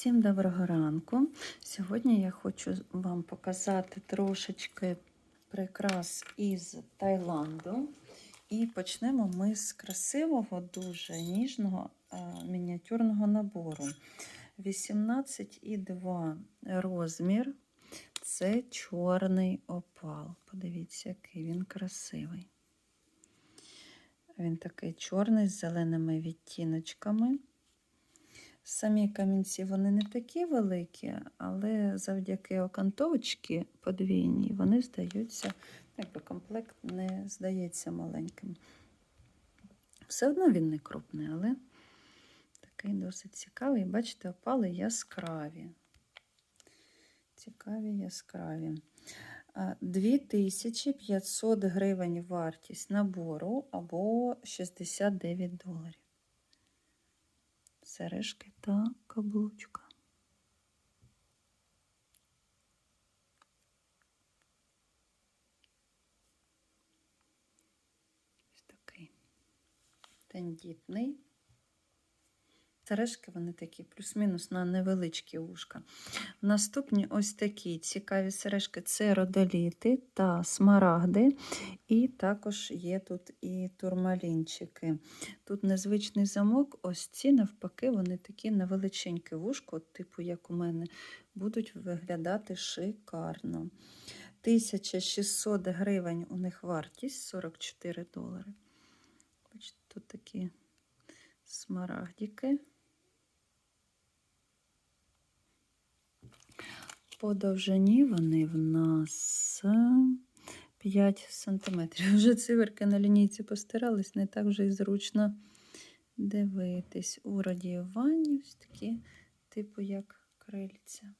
Всім доброго ранку. Сьогодні я хочу вам показати трошечки прикрас із Таїланду. І почнемо ми з красивого, дуже ніжного е, мініатюрного набору. 18,2 розмір. Це чорний опал. Подивіться, який він красивий. Він такий чорний з зеленими відтіночками. Самі камінці вони не такі великі, але завдяки окантовочці подвійній вони здаються, якби комплект не здається маленьким. Все одно він не крупний, але такий досить цікавий. Бачите, опали яскраві. Цікаві яскраві. 2500 гривень вартість набору або 69 доларів сережки та каблучка. Ось такий тендітний. Сережки вони такі, плюс-мінус на невеличкі вушка. Наступні ось такі цікаві сережки це родоліти та смарагди. І також є тут і турмалінчики. Тут незвичний замок, ось ці, навпаки, вони такі на величеньке вушко, типу, як у мене, будуть виглядати шикарно. 1600 гривень у них вартість 44 долари. Бачите, тут такі смарагдики. По довжині вони в нас 5 см. Вже циферки на лінійці постирались, не так вже і зручно дивитись. У радіюванні ось такі, типу як крильця.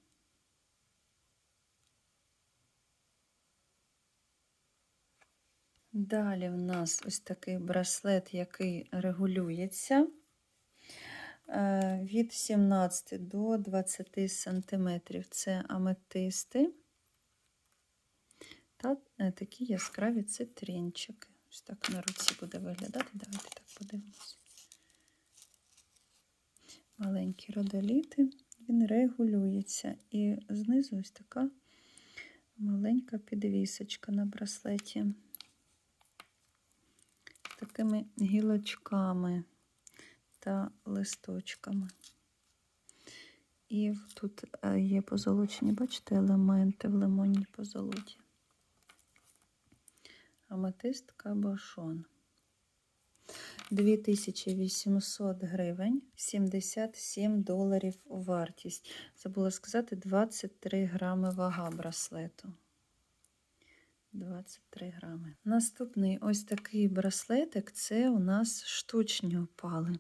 Далі в нас ось такий браслет, який регулюється. Е, від 17 до 20 сантиметрів. Це аметисти та е, такі яскраві цитринчики. Ось так на руці буде виглядати. Давайте так подивимося. Маленькі родоліти, він регулюється. І знизу ось така маленька підвісочка на браслеті. Такими гілочками та листочками. І тут е, є позолочені, бачите, елементи в лимонній позолоті. Аметист кабошон. 2800 гривень, 77 доларів вартість. Забула сказати, 23 грами вага браслету. 23 грами. Наступний ось такий браслетик це у нас штучні опали.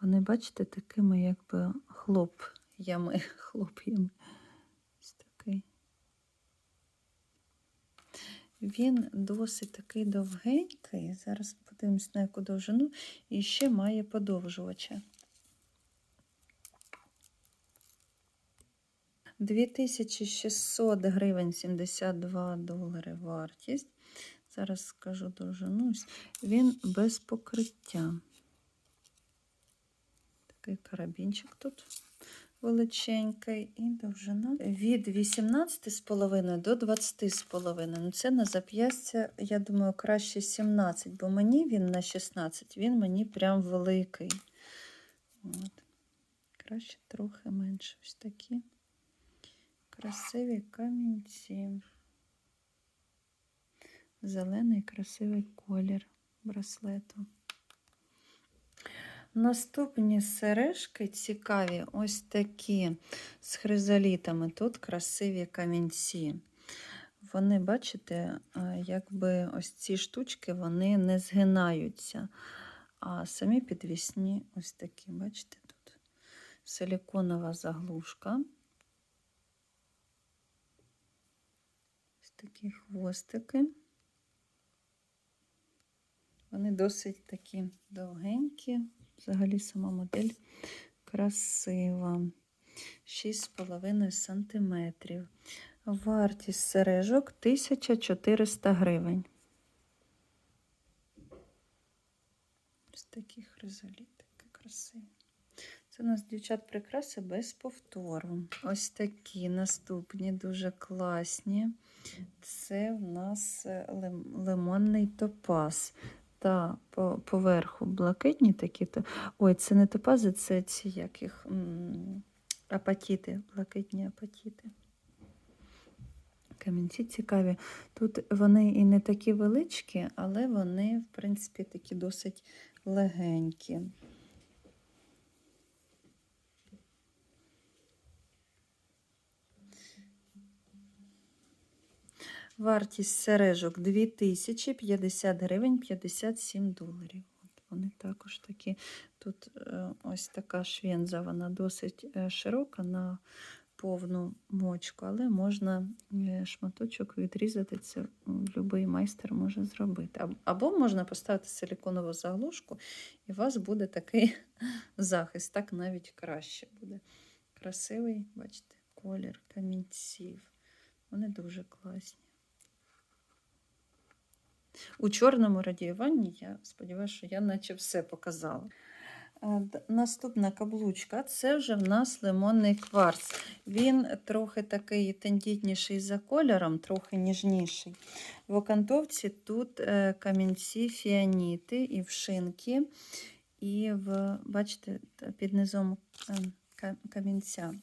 Вони, бачите, такими, якби хлоп'ями. хлоп'ями. Ось такий. Він досить такий довгенький. Зараз подивимось на яку довжину, і ще має подовжувача. 2600 гривень 72 долари вартість. Зараз скажу довжину. Він без покриття. Такий карабінчик тут величенький, і довжина від 18,5 до 20,5. Ну, Це на зап'ястя, я думаю, краще 17, бо мені він на 16, він мені прям великий. От. Краще трохи менше. Ось такі красиві камінці. Зелений красивий колір браслету. Наступні сережки цікаві, ось такі з хризолітами. Тут красиві камінці. Вони, бачите, якби ось ці штучки вони не згинаються. А самі підвісні ось такі, бачите, тут силіконова заглушка. Такі хвостики. Вони досить такі довгенькі. Взагалі сама модель красива. 6,5 см. Вартість сережок 1400 гривень. Ось такі хризолітики красиві. Це у нас дівчат прикраси без повтору. Ось такі наступні, дуже класні. Це в нас е, лимонний топаз. Та по, поверху блакитні такі. То... Ой, це не топази, це ці як їх апатіти, блакитні апатіти. Камінці цікаві. Тут вони і не такі величкі, але вони, в принципі, такі досить легенькі. Вартість сережок 2050 гривень 57 доларів. От вони також такі. Тут е, ось така швенза, вона досить е, широка на повну мочку, але можна е, шматочок відрізати. Це будь-який майстер може зробити. Або можна поставити силіконову заглушку, і у вас буде такий захист. Так навіть краще буде. Красивий, бачите, колір камінців. Вони дуже класні. У чорному радіюванні я сподіваюся, що я наче все показала. Е, Наступна каблучка це вже в нас лимонний кварц. Він трохи такий тендітніший за кольором, трохи ніжніший. В окантовці тут е, камінці фіаніти і вшинки, і в, бачите, під низом е, камінця.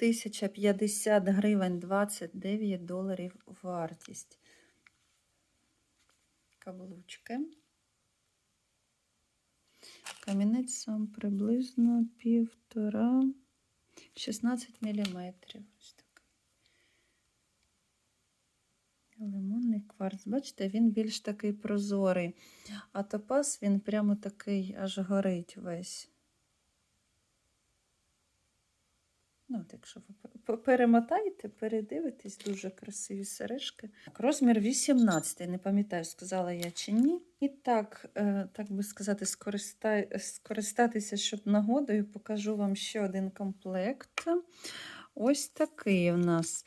1050 гривень 29 доларів вартість. Каблучки. Камінець сам приблизно півтора 16 міліметрів. Ось такий. Лимонний кварц. Бачите, він більш такий прозорий, а топаз він прямо такий аж горить весь. Ну, от якщо ви пе- пе- перемотаєте, передивитесь, дуже красиві сережки. Так, розмір 18, не пам'ятаю, сказала я чи ні. І так, е, так би сказати, скористатися, щоб нагодою, покажу вам ще один комплект. Ось такий у нас.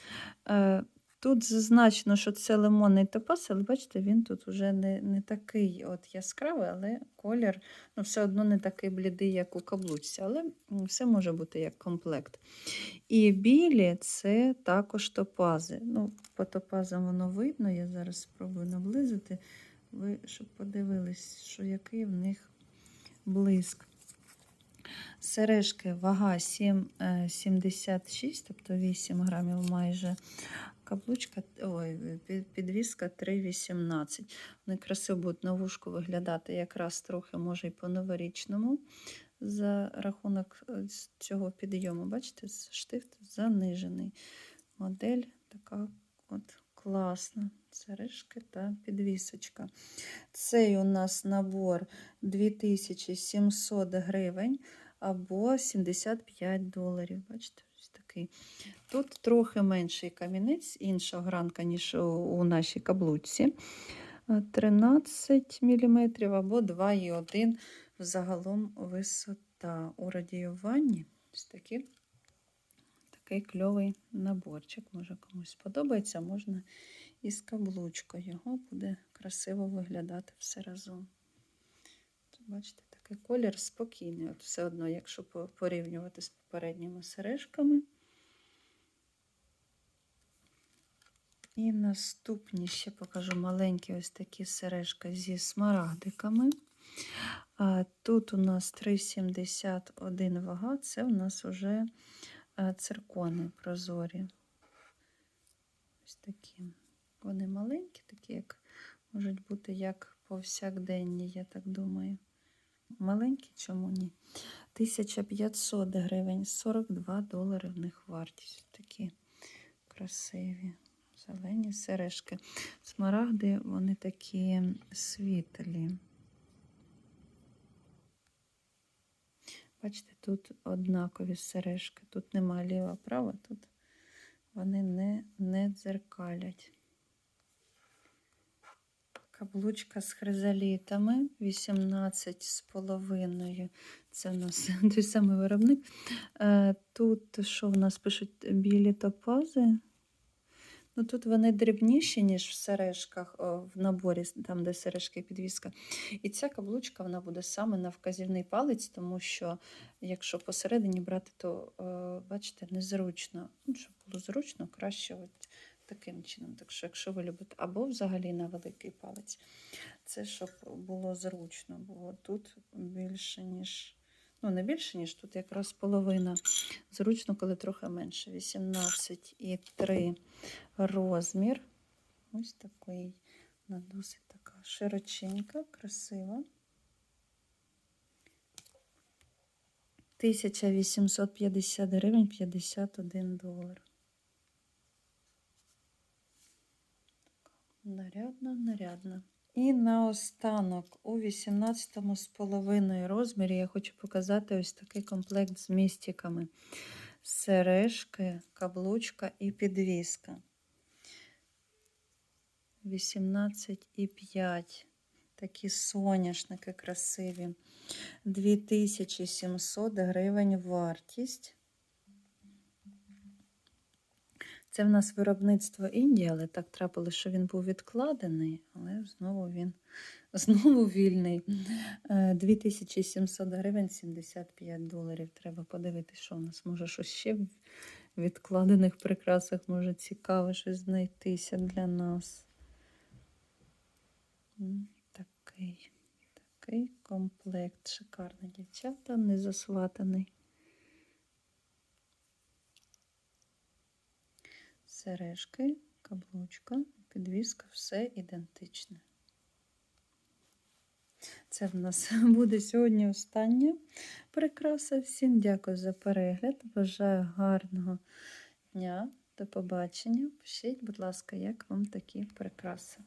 Е, Тут зазначено, що це лимонний топаз, але бачите, він тут вже не, не такий от яскравий, але колір ну, все одно не такий блідий, як у каблучці, але все може бути як комплект. І білі це також топази. Ну, по топазам воно видно, я зараз спробую наблизити, ви щоб подивились, що який в них блиск. Сережки вага 7,76, тобто 8 грамів майже. Каблучка, ой, підвіска 3,18. Вони красиво будуть на вушку виглядати якраз трохи, може, і по-новорічному. За рахунок е, цього підйому, бачите, штифт занижений. Модель така от класна. Сережки та підвісочка. Цей у нас набор 2700 гривень або 75 доларів. Бачите, такий. Тут трохи менший камінець, інша гранка, ніж у, нашій каблучці. Е, 13 мм або 2,1 взагалом висота. У радіюванні ось такі, такий кльовий наборчик. Може комусь сподобається, можна і з каблучкою. Його буде красиво виглядати все разом. Бачите, такий колір спокійний. От все одно, якщо порівнювати з попередніми сережками. І наступні ще покажу маленькі ось такі сережки зі смарагдиками. Тут у нас 3,71 вага, це у нас вже циркони прозорі. Ось такі. Вони маленькі, такі, як можуть бути як повсякденні, я так думаю. Маленькі, чому ні? 1500 гривень, 42 долари в них вартість. Такі красиві. Зелені сережки. Смарагди, вони такі світлі. Бачите, тут однакові сережки. Тут нема ліва права, тут вони не, не дзеркалять. Каблучка з хризалітами 18 з половиною. Це в нас той самий виробник. Е, Тут що в нас пишуть білі топази. Ну тут вони дрібніші, ніж в сережках, в наборі, там, де сережки і підвіска. І ця каблучка вона буде саме на вказівний палець, тому що якщо посередині брати, то е, бачите, незручно. Ну, щоб було зручно, краще от таким чином. Так що, якщо ви любите, або взагалі на великий палець, це щоб було зручно, бо тут більше, ніж. Ну, не більше, ніж тут якраз половина. Зручно, коли трохи менше. 18,3 розмір. Ось такий. Вона досить така широченька, красива. 1850 гривень 51 долар. Нарядна, нарядна. І наостанок у 18 з половиною розмірі я хочу показати ось такий комплект з містиками. Сережки, каблучка і підвіска. 18,5. Такі соняшники красиві. 2700 гривень вартість. Це в нас виробництво Індії, але так трапилося, що він був відкладений, але знову він знову вільний. Е, 2700 гривень 75 доларів. Треба подивитися, що в нас може щось ще в відкладених прикрасах може цікаве щось знайтися для нас. Такий, такий комплект. Шикарний дівчата, не Сережки, каблучка, підвіска, все ідентичне. Це в нас буде сьогодні остання прикраса. Всім дякую за перегляд. Бажаю гарного дня. До побачення. Пишіть, будь ласка, як вам такі прикраси.